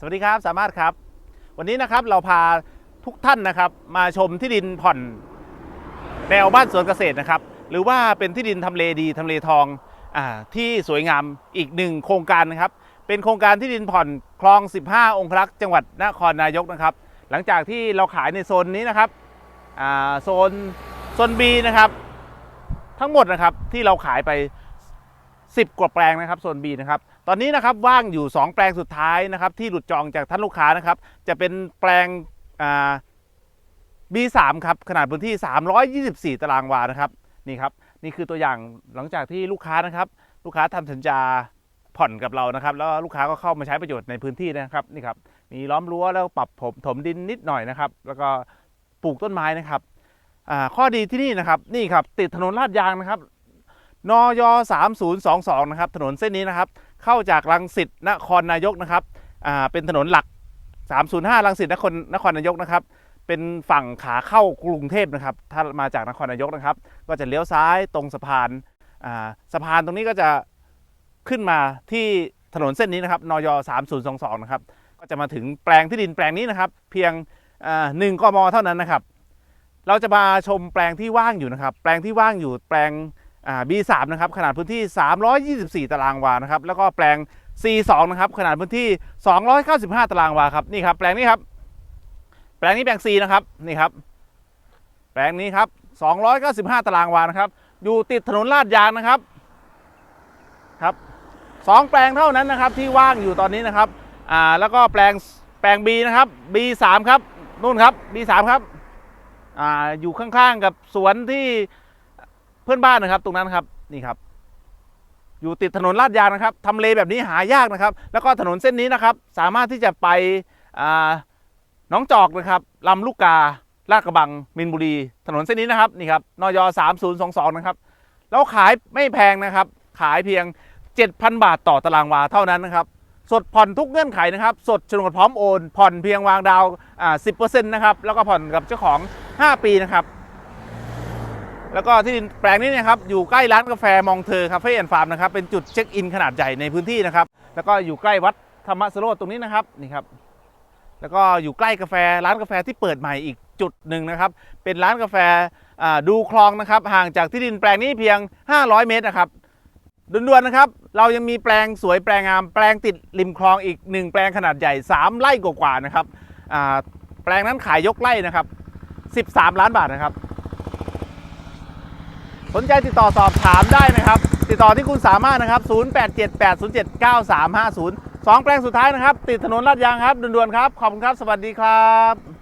สวัสดีครับสามารถครับ วันนี้นะครับเราพาทุกท่านนะครับ มาชมที่ดินผ่อนแนวบ้านสวนเกษตรนะครับ หรือว่าเป็นที่ดินทำเลดีทำเลทองอาที่สวยงามอีกหนึ่งโครงการนะครับ เป็นโครงการที่ดินผ่อนคลอง 15 องครักษ์จังหวัดนครนายกนะครับ หลังจากที่เราขายในโซนนี้นะครับอ่าโซนโซน B นะครับ ทั้งหมดนะครับที่เราขายไป 10 กว่าแปลงนะครับโซน B นะครับตอนนี้นะครับว่างอยู่ 2 แปลงสุดท้ายนะครับที่หลุดจองจากท่านลูกค้านะครับจะเป็นแปลงอ่า B3 ครับขนาดพื้นที่ 324 ตารางวานะครับนี่ครับนี่คือตัวอย่างหลังจากที่ลูกค้านะครับลูกค้าทำสัญญาผ่อนกับเรานะครับแล้วลูกค้าก็เข้ามาใช้ประโยชน์ในพื้นที่นะครับนี่ครับมีล้อมรั้วแล้วปรับผมถมดินนิดหน่อยนะครับแล้วก็ปลูกต้นไม้นะครับข้อดีที่นี่นะครับนี่ครับติดถนนลาดยางนะครับ นย3022นะครับถนนเส้นนี้นะครับ เข้าจากรังสิตนครนายกนะครับอ่าเป็นถนนหลัก 305รังสิตนครนครนายกนะครับ เป็นฝั่งขาเข้ากรุงเทพนะครับ ถ้ามาจากนครนายกนะครับ ก็จะเลี้ยวซ้ายตรงสะพานอ่าสะพานตรงนี้ก็จะขึ้นมาที่ถนนเส้นนี้นะครับนย3022นะครับก็จะมาถึงแปลงที่ดินแปลงนี้นะครับ เพียงหนึ่งกมเท่านั้นนะครับ เราจะมาชมแปลงที่ว่างอยู่นะครับ แปลงที่ว่างอยู่แปลง B3 นะครับขนาดพื้นที่ 324 ตารางวานะครับแล้วก็แปลง C2 นะครับขนาดพื้นที่ 295 ตารางวาครับนี่ครับแปลงนี้ครับ แปลงนี้แปลง C นะครับนี่ครับ แปลงนี้ครับ 295 ตารางวานะครับอยู่ติดถนนลาดยางนะครับครับสองแปลงเท่านั้นนะครับที่ว่างอยู่ตอนนี้นะครับอ่าแล้วก็แปลงแปลง B นะครับ B3 ครับนู่นครับ B3 ครับอ่าอยู่ข้างๆกับสวนที่ พื่อนบ้านนะครับ ตรงนั้นครับนี่ครับ อยู่ติดถนนลาดยางนะครับทำเลแบบนี้หายากนะครับ แล้วก็ถนนเส้นนี้นะครับ สามารถที่จะไปน้องจอกนะครับลำลูกกาลาดกระบังมินบุรี ถนนเส้นนี้นะครับนี่ครับนย3022นะครับแล้วขายไม่แพงนะครับ ขายเพียง 7,000 บาทต่อตารางวาเท่านั้นนะครับ สดผ่อนทุกเงื่อนไขนะครับ สดโฉนดพร้อมโอน ผ่อนเพียงวางดาวอ่า10%นะครับ แล้วก็ผ่อนกับเจ้าของ 5 ปีนะครับ แล้วก็ที่ดินแปลงนี้นะครับอยู่ใกล้ร้านกาแฟมองเธอคาเฟ่แอนฟาร์มนะครับเป็นจุดเช็คอินขนาดใหญ่ในพื้นที่นะครับแล้วก็อยู่ใกล้วัดธรรมสโรตรงนี้นะครับนี่ครับแล้วก็อยู่ใกล้กาแฟร้านกาแฟที่เปิดใหม่อีกจุดหนึ่งนะครับเป็นร้านกาแฟดูคลองนะครับห่างจากที่ดินแปลงนี้เพียง 500 เมตรนะครับด่วนๆนะครับ เรายังมีแปลงสวยแปลงงามแปลงติดริมคลองอีกหนึ่งแปลงขนาดใหญ่ 3 ไร่กว่าๆนะครับแปลงนั้นขายยกไร่นะครับ 13 ล้านบาทนะครับ สนใจติดต่อสอบถามได้นะครับ ติดต่อที่คุณสามารถนะครับ 0878079350 2 แปลงสุดท้ายนะครับ ติดถนนลาดยางครับด่วนๆครับ ขอบคุณครับ สวัสดีครับ